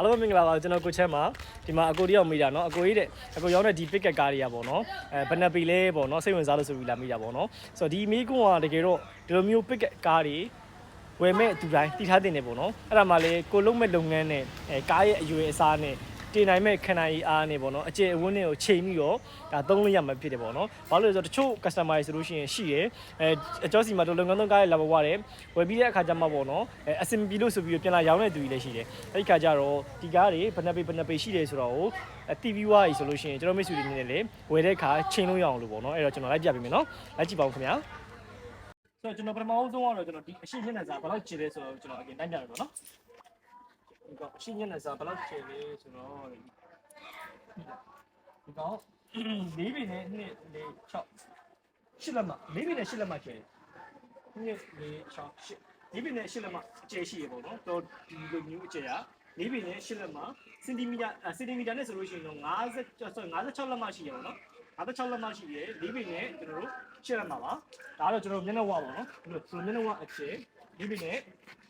အားလုံးမင်္ဂလာပါကျွန်တော်ကိုချက်မှာဒီမှာအကိုတယောက်မိတာနော်အကိုကြီးတဲ့အကိုရောက်တဲ့ဒီ picket ကားတွေကပေါ့နော်အဲဘယ်နှပီလဲပေါ့နော်စိတ်ဝင်စားလို့ဆိုပြီးလာမိတာပေါ့နော်ဆိုတော့ဒီမိကွန်းကတကယ်တော့ဒီလိုမျိုး picket ကားတွေဝယ်မဲ့အတူတိုင်းတည်ထားတင်နေပေါ့နော်အဲ့ဒါမှလည်းကိုလုံးမဲ့လုပ်ငန်းနဲ့အဲကားရဲ့အရွယ်အစားနဲ့ တင်နိုင်မဲ့ခဏကြီးအားနေပေါ့နော်အကျယ်အဝန်းတွေကိုချိန်ပြီးတော့ဒါသုံးလို့ရမှာဖြစ်တယ်ပေါ့နော်ဘာလို့လဲဆိုတော့တချို့ customer တွေဆိုလို့ရှိရင်ရှိတယ်အဲအကျော်စီမှာတို့လုပ်ငန်းသုံးကားရဲ့လာဘဝတယ်ဝယ်ပြီးတဲ့အခါကျမှပေါ့နော်အဲအစင်ပြီးလို့ဆိုပြီးတော့ပြန်လာရောင်းတဲ့သူတွေလည်းရှိတယ်အဲ့ဒီခါကျတော့ဒီကားတွေဘယ်နှပေဘယ်နှပေရှိတယ်ဆိုတော့အ TV ဝါးကြီးဆိုလို့ရှိရင်ကျွန်တော်မိတ်ဆွေတွေနေနဲ့လေဝယ်တဲ့အခါချိန်လို့ရအောင်လို့ပေါ့နော်အဲ့တော့ကျွန်တော်လိုက်ပြပေးမယ်နော်လိုက်ကြည့်ပါဦးခင်ဗျာဆိုတော့ကျွန်တော်ပထမဆုံးကတော့ကျွန်တော်ဒီအရှိမျက်နှာစာဘယ်လောက်ခြေလဲဆိုတော့ကျွန်တော်အရင်တိုင်းပြရမယ်နော် ဒီကအရှိမျက်နှာစာဘယ်လောက်ခြေလဲဆိုတော့ဒီကောင်၄ပေနဲ့2 4 6 8လက်မ၄ပေနဲ့8လက်မခြေတယ်2 4 6 8၄ပေနဲ့8လက်မအကျယ်ရှိရပေါ့နော်တော့ဒီလိုမျိုးအကျယ်က၄ပေနဲ့8လက်မစင်တီမီတာစင်တီမီတာနဲ့ဆိုလို့ရှိရင်တော့50 sorry 56လက်မရှိရပါတော့56လက်မရှိရ၄ပေနဲ့ကျွန်တော်တို့8လက်မပါဒါကတော့ကျွန်တော်မျက်နှာဝါပါနော်ဒီလိုဆိုမျက်နှာဝါအကျယ် ၄ပေနဲ့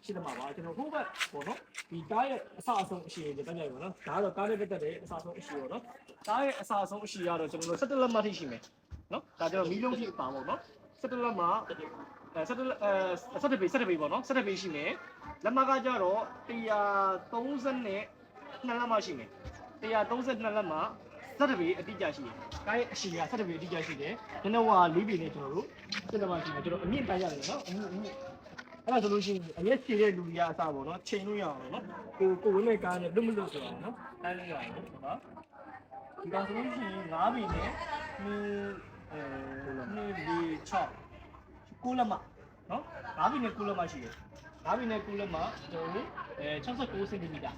ရှိတယ်မှာပါကျွန်တော်ဟိုဘက်ပေါ့နော်ဒီကားရဲ့အစအဆုံးအရှိတွေတက်ကြရပါတော့ဒါကတော့ကားနဲ့ပတ်သက်တဲ့အစအဆုံးအရှိရောနော်ကားရဲ့အစအဆုံးအရှိကတော့ကျွန်တော်တို့17လက်မထိရှိမယ်နော်ဒါကျွန်တော်မီးလုံးထိပါပေါ့နော်17လက်မအဲ17လက်အဲ17ပေ17ပေပေါ့နော်17ပေရှိမယ်လက်မကကြတော့130နဲ့2လက်မရှိမယ်132လက်မ17ပေအတိအကျရှိတယ်ကားရဲ့အရှိက17ပေအတိအကျရှိတယ်နည်းနည်းဝါ4ပေနဲ့ကျွန်တော်တို့17လက်မရှိမယ်ကျွန်တော်အမြင့်တိုင်းရတယ်နော်အမြင့်အမြင့် အဲ့ဒါဆိုလို့ရှိရင်အရက်ခြေတဲ့လူကြီးအစားပေါ့နော်ချိန်လို့ရအောင်နော်ကိုကိုဝင်းမဲ့ကားနဲ့လွတ်မလွတ်ဆိုအောင်နော်တိုင်းလို့ရအောင်နော်ဒီကောင်ဆိုလို့ရှိရင်9ပေနဲ့2အဲ2 4 6 9လက်မနော်9ပေနဲ့9လက်မရှိတယ်9ပေနဲ့9လက်မကျွန်တော်တို့အဲ69စင်တီမီတာ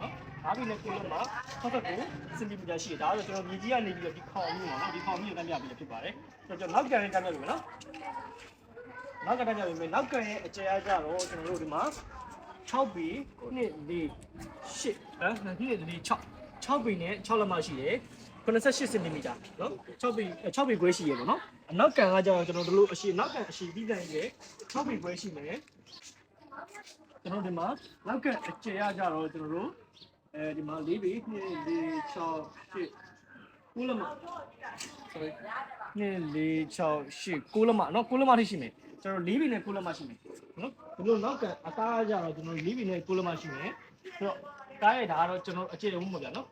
နော်9ပေနဲ့9လက်မ69စင်တီမီတာရှိတယ်ဒါဆိုကျွန်တော်မြေကြီးကနေပြီးတော့ဒီခေါင်မျိုးပေါ့နော်ဒီခေါင်မျိုးကိုတန်းပြပြီးဖြစ်ပါတယ်ဆိုတော့ကျွန်တော်နောက်ကန်ရင်တန်းပြပြီနော် နောက်ကတန်းပြပြီမယ်နောက်ကန်ရဲ့အကျယ်အားကြတော့ကျွန်တော်တို့ဒီမှာ6ပေ2 4 8အဲ2 4 6 6ပေနဲ့6လက်မရှိတယ်88စင်တီမီတာနော်6ပေ6ပေခွဲရှိရပေါ့နော်အနောက်ကန်ကကျတော့ကျွန်တော်တို့လို့အရှိနောက်ကန်အရှိပြီးတိုင်းလေ6ပေခွဲရှိမယ်ကျွန်တော်ဒီမှာနောက်ကန်အကျယ်ရကြတော့ကျွန်တော်တို့အဲဒီမှာ၄ပေ2 4 6 8 9လက်မ sorry 2 4 6 8 9လက်မနော်9လက်မထိရှိမယ်ကျွန်တော်၄ပေနဲ့9လက်မရှိမယ်နော်ဒီလိုနောက်ကန်အသားကြတော့ကျွန်တော်၄ပေနဲ့9လက်မရှိမယ်ဆိုတော့ကားရတာကတော့ကျွန်တော်အခြေအုံးမှာဗျာနော်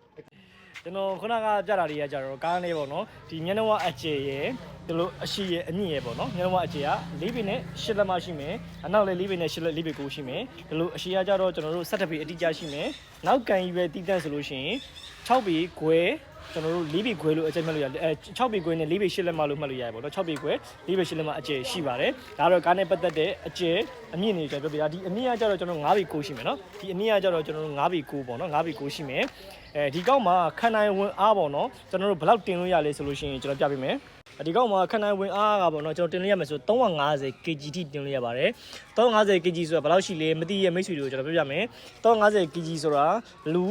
ကျွန်တော်ခုနကကြတာတွေကကြတော့ကားလေးပေါ့နော်ဒီမျက်နှာဝအကျယ်ရယ်ဒီလိုအရှိရယ်အမြင့်ရယ်ပေါ့နော်မျက်နှာဝအကျယ်က၄ပေနဲ့၈လက်မရှိမယ်အနောက်လည်း၄ပေနဲ့၈လက်၄ပေကိုရှိမယ်ဒီလိုအရှိရကြတော့ကျွန်တော်တို့၁၇ပေအတိအကျရှိမယ်နောက်ကန်ကြီးပဲတီးတန့်ဆိုလို့ရှိရင်6ပေခွဲ ကျွန်တော်တို့၄ပေခွဲလို့အကျယ်မှတ်လို့ရတယ်အဲ6ပေခွဲနဲ့၄ပေ၈လက်မှလို့မှတ်လို့ရတယ်ပေါ့နော်6ပေခွဲ၄ပေ၈လက်မှအကျယ်ရှိပါတယ်ဒါတော့ကားနဲ့ပတ်သက်တဲ့အကျယ်အမြင့်နေကြပြောပြတာဒီအမြင့်ကကြတော့ကျွန်တော်9ပေကိုရှိမယ်နော်ဒီအမြင့်ကကြတော့ကျွန်တော်တို့9ပေကိုပေါ့နော်9ပေကိုရှိမယ်အဲဒီကောက်မှာခန္ဓာဝင်အားပေါ့နော်ကျွန်တော်တို့ဘယ်လောက်တင်လို့ရလဲဆိုလို့ရှိရင်ကျွန်တော်ပြပေးမယ်ဒီကောက်မှာခန္ဓာဝင်အားကပေါ့နော်ကျွန်တော်တင်လို့ရမယ်ဆို350 kg ထိတင်လို့ရပါတယ်350 kg ဆိုတာဘယ်လောက်ရှိလဲမသိရမိတ်ဆွေတွေကိုကျွန်တော်ပြောပြမယ်350 kg ဆိုတာလူ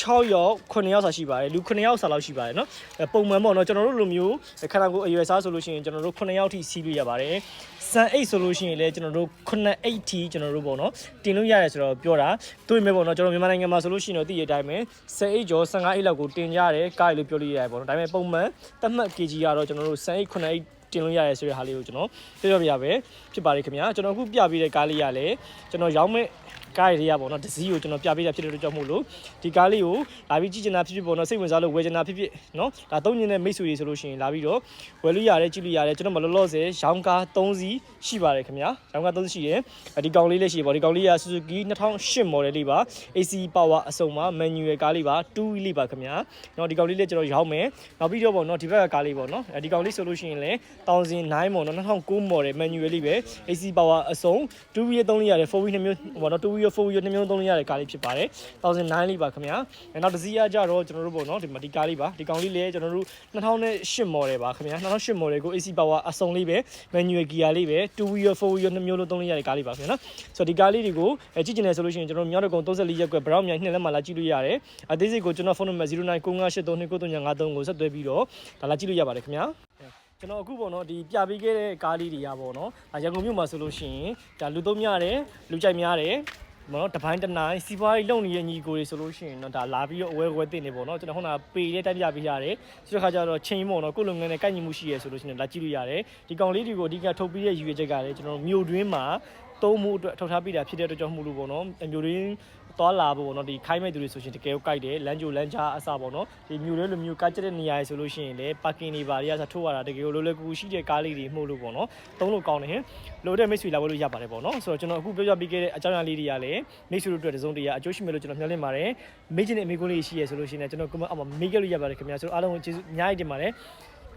6ယောက်9ယောက်စာရှိပါတယ်လူ9ယောက်စာလောက်ရှိပါတယ်เนาะပုံမှန်ပေါ့เนาะကျွန်တော်တို့လိုမျိုးခန္ဓာကိုယ်အရွယ်စားဆိုလို့ရှိရင်ကျွန်တော်တို့9ယောက်ထိစီးလို့ရပါတယ်စံအိတ်ဆိုလို့ရှိရင်လည်းကျွန်တော်တို့9အိတ်ထိကျွန်တော်တို့ပေါ့เนาะတင်လို့ရတယ်ဆိုတော့ပြောတာတွေ့မဲ့ပေါ့เนาะကျွန်တော်မြန်မာနိုင်ငံမှာဆိုလို့ရှိရင်တော့တည်ရတဲ့အတိုင်းပဲ10အိတ်ကျော်15အိတ်လောက်ကိုတင်ကြရတယ်ကားလို့ပြောလို့ရတယ်ပေါ့เนาะဒါပေမဲ့ပုံမှန်တတ်မှတ် kg ကတော့ကျွန်တော်တို့10အိတ်9အိတ်တင်လို့ရတယ်ဆိုတဲ့ဟာလေးကိုကျွန်တော်ပြောပြပြပဲဖြစ်ပါတယ်ခင်ဗျာကျွန်တော်အခုပြပေးတဲ့ကားလေးရလည်းကျွန်တော်ရောင်းမဲ့ ကားတွေကပေါ့နော်ဒစီကိုကျွန်တော်ပြပေးတာဖြစ်တဲ့အတွက်ကြောင့်မို့လို့ဒီကားလေးကိုလာပြီးကြည့်ချင်တာဖြစ်ဖြစ်ပေါ့နော်စိတ်ဝင်စားလို့ဝယ်ချင်တာဖြစ်ဖြစ်နော်ဒါသုံးညင်တဲ့မိတ်ဆွေတွေဆိုလို့ရှိရင်လာပြီးတော့ဝယ်လို့ရတယ်ကြည့်လို့ရတယ်ကျွန်တော်မလောလောဆယ်ရောင်းကား3စီးရှိပါတယ်ခင်ဗျာရောင်းကား3စီးရှိတယ်ဒီကောင်လေးလည်းရှိပါဒီကောင်လေးက Suzuki 2008 model လေးပါ AC power အစုံပါ manual ကားလေးပါ2 wheel လေးပါခင်ဗျာနော်ဒီကောင်လေးလည်းကျွန်တော်ရောင်းမယ်နောက်ပြီးတော့ပေါ့နော်ဒီဘက်ကကားလေးပေါ့နော်ဒီကောင်လေးဆိုလို့ရှိရင်လည်း1009ပေါ့နော်2009 model manual လေးပဲ AC power အစုံ2 wheel 3လေးရတယ်4 wheel 2မျိုးပေါ့နော်2 wheel 4 wheel 2မျိုး3လေးရတဲ့ကားလေးဖြစ်ပါတယ်1009လေးပါခင်ဗျာနောက်တစ်စီးရကြတော့ကျွန်တော်တို့ပေါ့နော်ဒီမှာဒီကားလေးပါဒီကောင်လေးလည်းကျွန်တော်တို့2008 model ပါခင်ဗျာ2008 model ကို AC power အစုံလေးပဲ manual gear လေးပဲ2 wheel 4 wheel 2မျိုးလုံး3လေးရတဲ့ကားလေးပါခင်ဗျာနော်ဆိုတော့ဒီကားလေးတွေကိုအဲကြည့်ကျင်တယ်ဆိုလို့ရှိရင်ကျွန်တော်တို့မြောက်တကုံ34ရက်ကွယ်ဘရောင်းမြိုင်နှစ်လက်မှလာကြည့်လို့ရတယ်အသေးစိတ်ကိုကျွန်တော်ဖုန်းနံပါတ်099583295353ကိုဆက်သွယ်ပြီးတော့ဒါလာကြည့်လို့ရပါတယ်ခင်ဗျာကျွန်တော်အခုပေါ့နော်ဒီပြပေးခဲ့တဲ့ကားလေးတွေရပေါ့နော်ဒါရန်ကုန်မြို့မှာဆိုလို့ရှိရင်ဒါလူသုံးများတယ်လူကြိုက်များတယ် မနော်တပိုင်းတစ်နိုင်စီးပွားရေးလုပ်နေတဲ့ညီကိုတွေဆိုလို့ရှိရင်တော့ဒါလာပြီးတော့အဝဲအဝဲတင်နေပေါ့နော်ကျွန်တော်ခုနကပေလေးတိုက်ပြပေးရတယ်ဆိုတော့ခါကျတော့ချင်းပေါ့နော်ကိုယ်လုံငန်းနဲ့ကိုက်ညီမှုရှိရဆိုလို့ရှိရင်လာကြည့်လို့ရတယ်ဒီကောင်လေးတွေကိုအဓိကထုတ်ပြီးတဲ့ယူရချက်ကလည်းကျွန်တော်မြို့တွင်းမှာ သုံးမှုအတွက်ထုတ်ထားပေးတာဖြစ်တဲ့အတွက်ကြောင့်မှုလို့ပေါ့နော်မြို့တွင်းသွားလာဖို့ပေါ့နော်ဒီခိုင်းမဲ့သူတွေဆိုရှင်တကယ်ကိုကြိုက်တယ်လမ်းကြိုလမ်းချအစပေါ့နော်ဒီမြို့တွင်းလိုမျိုးကားကျတဲ့နေရာတွေဆိုလို့ရှိရင်လည်းပါကင်တွေပါတွေကဆိုထုတ်ရတာတကယ်ကိုလိုလေကူကူရှိတဲ့ကားလေးတွေမှုလို့ပေါ့နော်သုံးလို့ကောင်းတယ်ဟင်လိုတဲ့မိတ်ဆွေလာဖို့လို့ရပါတယ်ပေါ့နော်ဆိုတော့ကျွန်တော်အခုပြောပြပေးခဲ့တဲ့အကြောင်းအရာလေးတွေကလည်းမိတ်ဆွေတို့အတွက်တစုံတရာအကျိုးရှိမယ်လို့ကျွန်တော်မျှော်လင့်ပါတယ်မိတ်ချင်းနဲ့အမေကိုလေးရှိရဆိုလို့ရှိရင်ကျွန်တော်ကမအောက်မှာမေးခဲ့လို့ရပါတယ်ခင်ဗျာဆိုတော့အားလုံးကိုကျေးဇူးအများကြီးတင်ပါတယ်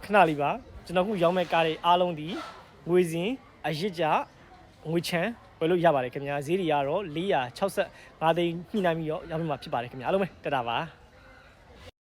ခဏလေးပါကျွန်တော်အခုရောင်းမဲ့ကားတွေအားလုံးဒီငွေစဉ်အရစ်ကြ ငွေချမ်းဝယ်လို့ရပါတယ်ခင်ဗျာဈေးတွေကတော့465သိန်းညှိနှိုင်းပြီးတော့ရောင်းမှာဖြစ်ပါတယ်ခင်ဗျာအားလုံးပဲတက်တာပါ